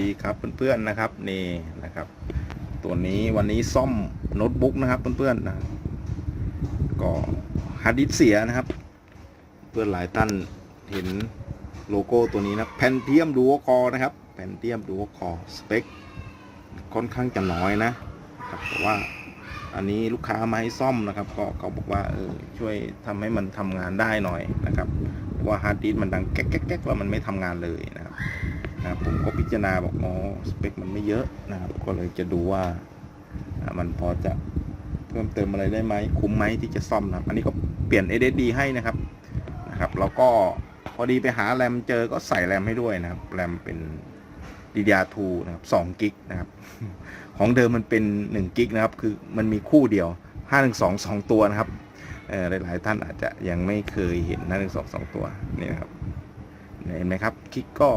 ดีครับเพื่อนๆนะครับนี่นะครับ ตัวนี้วันนี้ซ่อมโน้ตบุ๊กนะครับเพื่อนๆนะก็ฮาร์ดดิสเสียนะครับ เพื่อนหลายท่านเห็นโลโก้ตัวนี้นะแพนเทียมดูคอนะครับแพนเทียมดูคอสเปคค่อนข้างจะน้อยนะครับแต่ว่าอันนี้ลูกค้ามาให้ซ่อมนะครับ ก็เขาบอกว่าเออช่วยทำให้มันทำงานได้หน่อยนะครับเพราะว่าฮาร์ดดิสมันดังแก๊กแก๊กแก๊กแล้วมันไม่ทำงานเลยนะครับ นะผมก็พิจารณาบอกอ๋อสเปคมันไม่เยอะนะครับ ก็เลยจะดูว่ามันพอจะเพิ่มเติมอะไรได้ไหมคุ้มไหมที่จะซ่อมนะครับ อันนี้ก็เปลี่ยน SSD ให้นะครับนะครับ แล้วก็พอดีไปหาแรมเจอก็ใส่แรมให้ด้วยนะครับแรมเป็น DDR2 นะครับ2กิกนะครับ ของเดิมมันเป็น1กิกนะครับ คือมันมีคู่เดียว 512 2 ตัวนะครับหลายๆท่านอาจจะยังไม่เคยเห็น512 2 ตัวนี่นะครับเห็นไหมครับคลิกก็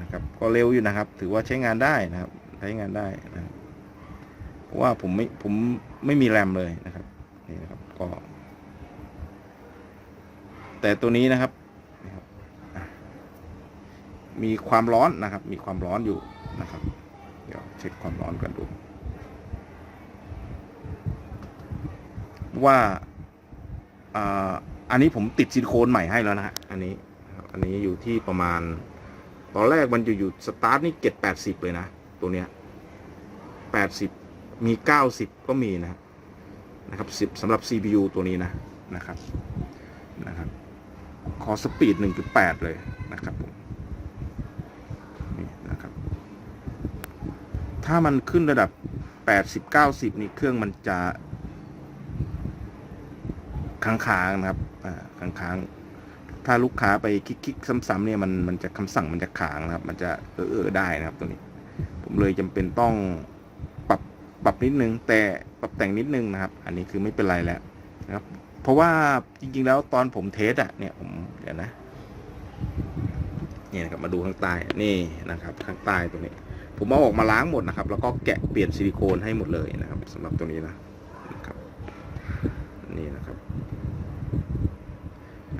นะครับ ก็เร็วอยู่นะครับ ถือว่าใช้งานได้นะครับ ใช้งานได้นะครับเพราะว่าผมไม่ผมไม่มีแรมเลยนะครับนี่นะครับก็ แต่ตัวนี้นะครับ มีความร้อนนะครับ มีความร้อนอยู่นะครับ เดี๋ยวเช็คความร้อนกันดูว่าอ่าอันนี้ผมติดซิลิโคนใหม่ให้แล้วนะฮะ อันนี้ อันนี้อยู่ที่ประมาณ ตอนแรกมันจะอยู่สตาร์ทนี่เก็ดแปดสิบเลยนะ ตัวเนี้ยแปดสิบมีเก้าสิบก็มีนะนะครับสิบสำหรับ CPU ตัวนี้นะนะครับนะครับ ขอสปีดหนึ่งจุดแปดเลยนะครับผมนี่นะครับ ถ้ามันขึ้นระดับแปดสิบเก้าสิบนี่เครื่องมันจะค้างๆนะครับอ่าค้างๆ ถ้าลูกค้าไปคลิกๆซ้ำๆเนี่ยมันมันจะคำสั่งมันจะขางนะครับ มันจะเออเออได้นะครับตัวนี้ ผมเลยจำเป็นต้องปรับปรับนิดนึง แต่ปรับแต่งนิดนึงนะครับ อันนี้คือไม่เป็นไรแล้วนะครับ เพราะว่าจริงๆแล้วตอนผมเทสอะเนี่ยผมเดี๋ยวนะนี่นะครับมาดูข้างใต้นี่นะครับข้างใต้ตัวนี้ ผมเอาออกมาล้างหมดนะครับ แล้วก็แกะเปลี่ยนซิลิโคนให้หมดเลยนะครับสำหรับตัวนี้นะนะครับนี่นะครับ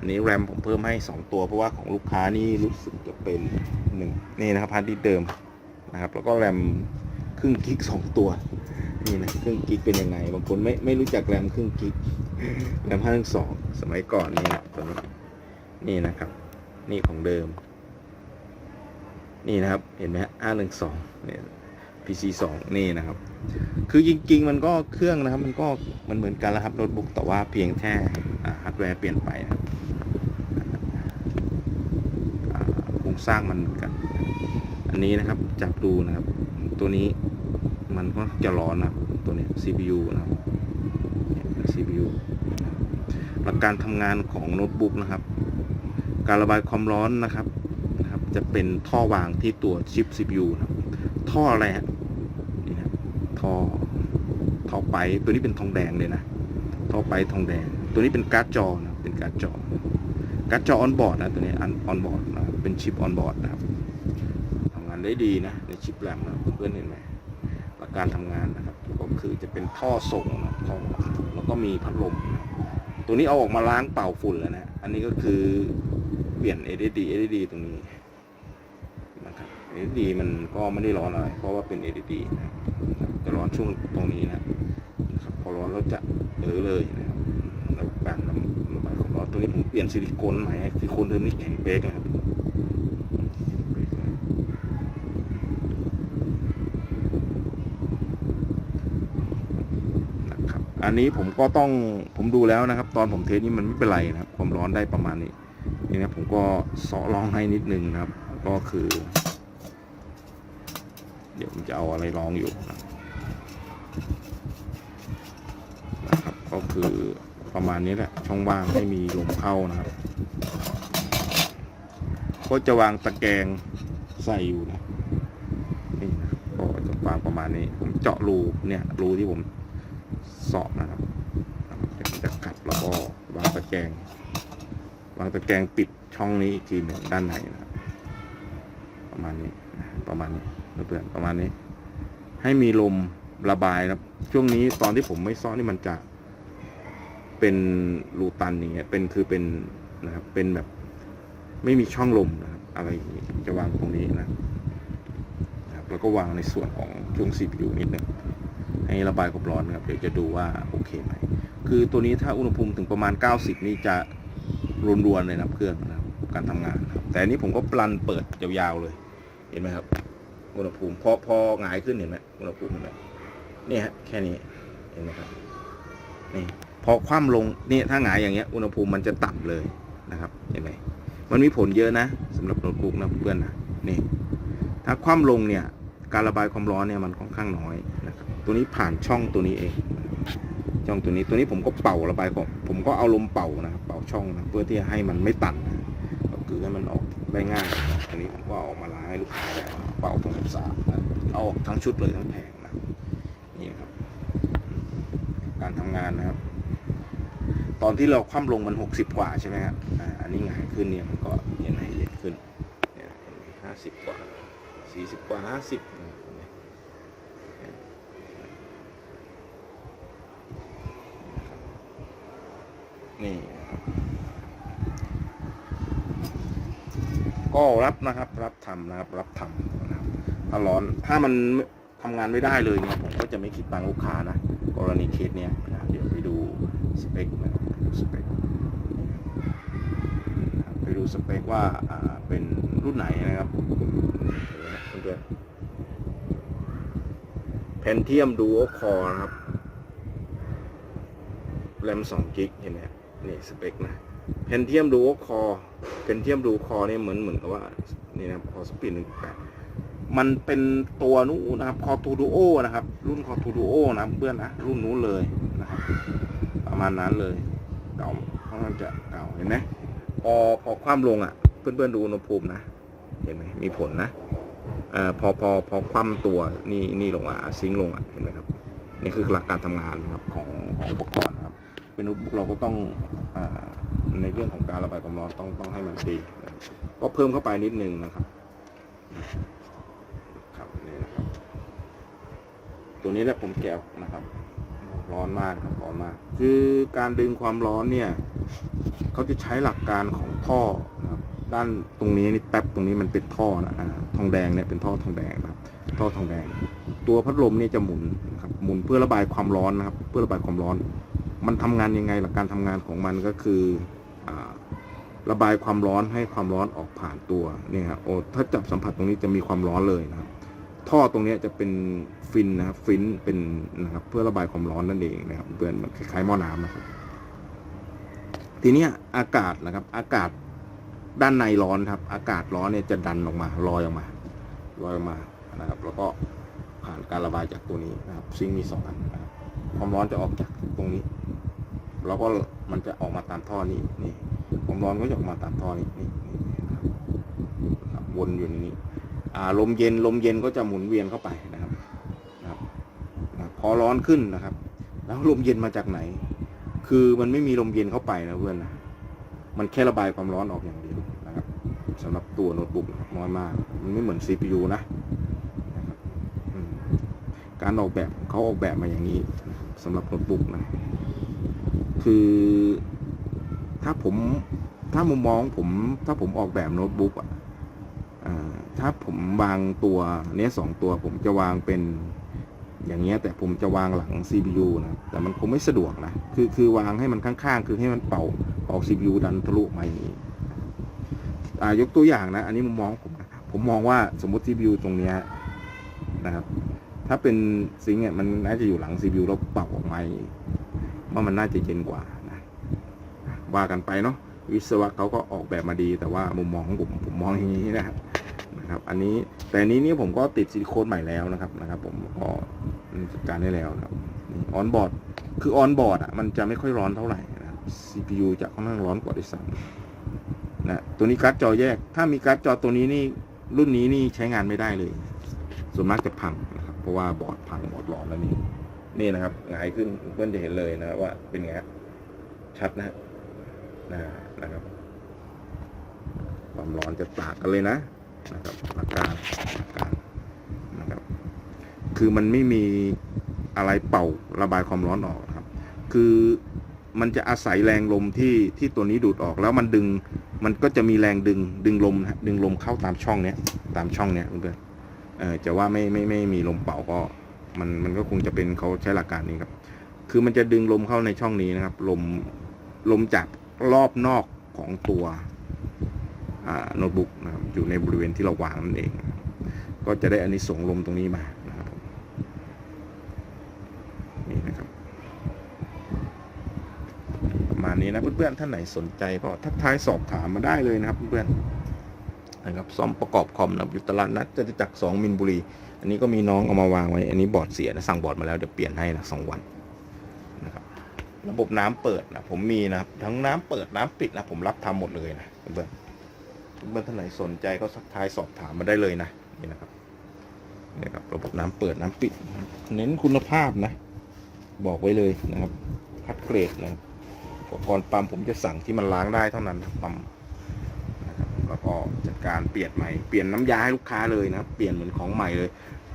อันนี้แรมผมเพิ่มให้ 2 ตัวเพราะว่าของลูกค้านี่รู้สึกจะเป็นหนึ่งนี่นะครับฮาร์ดดิสก์เดิมนะครับ แล้วก็แรมครึ่งกิกสองตัวนี่นะครึ่งกิกเป็นยังไงบางคนไม่ไม่รู้จักแรมครึ่งกิกแรมห้าสองสมัยก่อนนี่นะตัวนี้นี่นะครับ นี่ของเดิม นี่นะครับเห็นไหมห้าหนึ่งสองเนี่ย PC สองนี่นะครับ คือจริงๆ มันก็เครื่องนะครับ มันก็มันเหมือนกันแล้วครับโน้ตบุ๊กแต่ว่าเพียงแค่ฮาร์ดแวร์เปลี่ยนไปนะครับอ่าโครง สร้างมันเหมือนกัน อันนี้นะครับจับดูนะครับ ตัวนี้มันก็จะร้อนนะตัวนี้ CPU นะครับ CPU หลักการทำงานของโน้ตบุ๊กนะครับ การระบายความร้อนนะครับนะครับ จะเป็นท่อวางที่ตัวชิป CPU นะครับ ท่ออะไรฮะนี่นะครับท่อท่อไปตัวนี้เป็นทองแดงเลยนะท่อไปทองแดง ตัวนี้เป็นการ์ดจอนะเป็นการ์ดจอการ์ดจอออนบอร์ดนะตัวนี้ออนบอร์ด เป็นชิปออนบอร์ดนะครับทำงานได้ดีนะในชิปแรมนะเพื่อนเห็นไหมหลักการทำงานนะครับก็คือจะเป็นท่อส่งนะท่อแล้วก็มีพัดลมนะตัวนี้เอาออกมาล้างเป่าฝุ่นแล้วนะ อันนี้ก็คือเปลี่ยน LED LED ตรงนี้นะครับ LED มันก็ไม่ได้ร้อนอะไร เพราะว่าเป็น LED นะครับจะร้อนช่วงตรงนี้นะครับพอร้อนเราจะเออเลยนะครับแล้วการระบายควร้อนตัวนี้ผมเปลี่ยนซิลิโคนใหม่ซิลิโคนเดิมนี่แข็งเป๊กนะครับนะครับ อันนี้ผมก็ต้องผมดูแล้วนะครับ ตอนผมเทสนี่มันไม่เป็นไรนะครับ ความร้อนได้ประมาณนี้นี่นะผมก็เสาะลองให้นิดนึงนะครับ ก็คือ เดี๋ยวผมจะเอาอะไรลองอยู่นะครับ ก็คือประมาณนี้แหละช่องว่างให้มีลมเข้านะครับ ก็จะวางตะแกรงใส่อยู่นะนี่นะก็จะวางประมาณนี้ ผมเจาะรูเนี่ยรูที่ผม สาะนะครับเดี๋ยวผมจะกัดแล้วก็วางตะแกรงวางตะแกรงปิดช่องนี้อีกทีหนึ่งด้านในนะครับ ประมาณนี้ประมาณนี้เพื่อนๆประมาณนี้ ให้มีลมระบายนะครับช่วงนี้ตอนที่ผมไม่ซ้อนี่มันจะ เป็นรูตันอย่างเงี้ยเป็นคือเป็นนะครับเป็นแบบ ไม่มีช่องลมนะครับ อะไรจะวางตรงนี้นะครับแล้วก็วางในส่วนของช่วง CPU นิดหนึ่ง ให้ระบายความร้อนครับเดี๋ยวจะดูว่าโอเคไหมคือตัวนี้ถ้าอุณหภูมิถึงประมาณ 90 นี่จะรวนๆเลยนะเครื่องนะครับการทำงานครับแต่อันนี้ผมก็ปลันเปิดยาวๆเลย เห็นไหมครับอุณหภูมิพอพอหงายขึ้นเห็นไหมอุณหภูมิเห็นไหมนี่ฮะแค่นี้เห็นไหมครับนี่พอคว่ำลงนี่ถ้าหงายอย่างเงี้ยอุณหภูมิมันจะต่ำเลยนะครับเห็นไหมมันมีผลเยอะนะสำหรับโน้ตบุ๊กนะเพื่อนนะนี่ถ้าคว่ำลงเนี่ยการระบายความร้อนเนี่ยมันค่อนข้างน้อยนะครับ ตัวนี้ผ่านช่องตัวนี้เอง ช่องตัวนี้ตัวนี้ผมก็เป่าระบายของผมก็เอาลมเป่านะครับเป่าช่องนะเพื่อที่จะให้มันไม่ตันก็คือให้มันออกได้ง่ายนะอันนี้ผมก็ออกมาล้างให้ลูกค้าแล้วเป่าตรงสาเอาออกทั้งชุดเลยทั้งแผงนะนี่ครับ การทำงานนะครับ ตอนที่เราคว่ำลงมันหกสิบกว่าใช่ไหมครับอันนี้หงายขึ้นเนี่ยมันก็เห็นไหมเย็นขึ้นเนี่ยห้าสิบกว่าสี่สิบกว่าห้าสิบ นี่ก็รับนะครับ รับทำนะครับ รับทำนะครับถ้าร้อนถ้ามันทำงานไม่ได้เลยเนี่ยผมก็จะไม่คิดตังค์ลูกค้านะกรณีเคสเนี้ยนะเดี๋ยวไปดูสเปคนะครับสเปคไปดูสเปคว่าอ่าเป็นรุ่นไหนนะครับเพื่อนเพนเทียมดูโอคอนะครับแรม2กิกเห็นไหม นี่สเปคนะเพนเทียมดูโอคอเพนเทียมดูคอเนี่ยเหมือนเหมือนกับว่านี่นะครับคอสปีดหนึ่งแปดมันเป็นตัวนู้นะครับคอทูดูโอนะครับ รุ่นคอทูดูโอนะเพื่อนนะรุ่นนู้นเลยนะครับประมาณนั้นเลย เก่าค่อนข้างจะเก่าเห็นไหมพอพอคว่ำลงอะ เพื่อนๆดูอุณหภูมินะเห็นไหมมีผลนะเอ่อพอพอพอคว่ำตัวนี่นี่ลงอะซิงค์ลงอะเห็นไหมครับนี่คือหลักการทำงานนะครับของของอุปกรณ์ เป็นโน้ตบุ๊กเราก็ต้องอในเรื่องของการระบายความร้อนต้องต้องให้มันดีก็เพิ่มเข้าไปนิดนึงนะครับครับนี่นะครับ ตัวนี้แหละผมแกะนะครับ ร้อนมากครับร้อนมาก คือการดึงความร้อนเนี่ยเขาจะใช้หลักการของท่อนะครับ ด้านตรงนี้นี่แป๊บตรงนี้มันเป็นท่อนะทองแดงเนี่ยเป็นท่อทองแดงนะครับท่อทองแดง ตัวพัดลมเนี่ยจะหมุนนะครับ หมุนเพื่อระบายความร้อนนะครับ เพื่อระบายความร้อน มันทำงานยังไงหลักการทำงานของมันก็คืออระบายความร้อนให้ความร้อนออกผ่านตัวเนี่ยครับโอ้ถ้าจับสัมผัสตรงนี้จะมีความร้อนเลยนะครับ ท่อตรงนี้จะเป็นฟินนะครับฟินเป็นนะครับเพื่อระบายความร้อนนั่นเองนะครับเพื่อนมันคล้ายๆหม้อน้ำนะครับ ทีนี้อากาศนะครับ อากาศด้านในร้อนครับ อากาศร้อนเนี่ยจะดันออกมาลอยออกมาลอยออกมานะครับ แล้วก็ผ่านการระบายจากตัวนี้นะครับ ซิงค์มีสองอันนะครับความร้อนจะออกจากตรงนี้ แล้วก็มันจะออกมาตามท่อนี้นี่ความร้อนก็จะออกมาตามท่อนี้นี่นี่นะครับวนอยู่ในนี้อ่าลมเย็นลมเย็นก็จะหมุนเวียนเข้าไปนะครับนะครับพอร้อนขึ้นนะครับ แล้วลมเย็นมาจากไหน คือมันไม่มีลมเย็นเข้าไปนะเพื่อนนะมันแค่ระบายความร้อนออกอย่างเดียวนะครับสำหรับตัวโน้ตบุ๊กน้อยมาก มันไม่เหมือน CPU นะนะครับการออกแบบเขาออกแบบมาอย่างนี้สำหรับโน้ตบุ๊กนะ คือถ้าผมถ้ามุมมองผมถ้าผมออกแบบโน้ตบุ๊กอะถ้าผมวางตัวเนี้ยสองตัวผมจะวางเป็นอย่างเงี้ยแต่ผมจะวางหลัง CPU นะแต่มันคงไม่สะดวกนะคือคือวางให้มันข้างๆ คือให้มันเป่าเป่า CPU ดันทะลุมาอย่างนี้ยกตัวอย่างนะ อันนี้มุมมองผมนะผมมองว่าสมมติ CPU ตรงเนี้ยนะครับ ถ้าเป็นซิงเนี่ยมันน่าจะอยู่หลัง CPU แล้วเป่าออกมาอย่างนี้ ว่ามันน่าจะเย็นกว่านะว่ากันไปเนาะวิศวะเขาก็ออกแบบมาดี แต่ว่ามุมมองของผมผมมองอย่างนี้นะครับนะครับ อันนี้แต่อันนี้นี่ผมก็ติดซิลิโคนใหม่แล้วนะครับนะครับ ผมก็จัดการได้แล้วนะออนบอร์ดคือออนบอร์ดอะมันจะไม่ค่อยร้อนเท่าไหร่นะครับ CPU จะค่อนข้างร้อนกว่าด้วยซ้ำนะตัวนี้การ์ดจอแยก ถ้ามีการ์ดจอตัวนี้นี่รุ่นนี้นี่ใช้งานไม่ได้เลย ส่วนมากจะพังนะครับเพราะว่าบอร์ดพังบอร์ดร้อนแล้วนี่ นี่นะครับหงายขึ้นเพื่อนจะเห็นเลยนะว่าเป็นไงชัดนะฮะนะนะครับ ความร้อนจะต่างกันเลยนะนะครับหลักการหลักการนะครับ คือมันไม่มีอะไรเป่าระบายความร้อนออกครับ คือมันจะอาศัยแรงลมที่ที่ตัวนี้ดูดออกแล้วมันดึงมันก็จะมีแรงดึงดึงลมนะดึงลมเข้าตามช่องเนี้ยตามช่องเนี้ยเพื่อนเออจะว่าไม่ไม่ไม่มีลมเป่าก็ มันมันก็คงจะเป็นเขาใช้หลักการนี้ครับ คือมันจะดึงลมเข้าในช่องนี้นะครับ ลมลมจากรอบนอกของตัวโน้ตบุ๊กนะครับอยู่ในบริเวณที่เราวางนั่นเอง ก็จะได้อันนี้ส่งลมตรงนี้มานะครับนี่นะครับประมาณนี้นะเพื่อนๆท่านไหนสนใจก็ทักทายสอบถามมาได้เลยนะครับเพื่อนๆ นะครับซ่อมประกอบคอมนะครับอยู่ตลาดนัดจตุจักรสองมินบุรี อันนี้ก็มีน้องเอามาวางไว้ อันนี้บอร์ดเสียนะสั่งบอร์ดมาแล้วเดี๋ยวเปลี่ยนให้นะสองวันนะครับระบบน้ำเปิดนะผมมีนะครับทั้งน้ำเปิดน้ำปิดนะผมรับทำหมดเลยนะเพื่อนเพื่อนท่านไหนสนใจก็ทักทายสอบถามมาได้เลยนะนี่นะครับนี่ครับระบบน้ำเปิดน้ำปิด เน้นคุณภาพนะ บอกไว้เลยนะครับคัดเกรดนะครับอุปกรณ์ปั๊มผมจะสั่งที่มันล้างได้เท่านั้นปั๊มนะครับแล้วก็ การเปลี่ยนใหม่ เปลี่ยนน้ำยาให้ลูกค้าเลยนะ เปลี่ยนเหมือนของใหม่เลย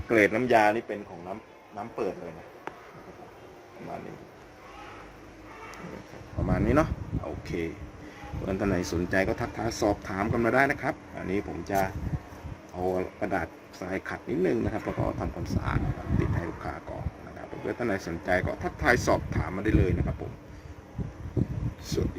เกรดน้ำยานี่เป็นของน้ำน้ำเปิดเลยนะประมาณนี้ ประมาณนี้เนาะ โอเคเพื่อนท่านไหนสนใจก็ทักทายสอบถามกันมาได้นะครับ อันนี้ผมจะเอากระดาษทรายขัดนิดนึงนะครับ แล้วก็ทำความสะอาดติดให้ลูกค้าก่อนนะครับเพื่อนท่านไหนสนใจก็ทักทายสอบถามมาได้เลยนะครับผม สวัสดี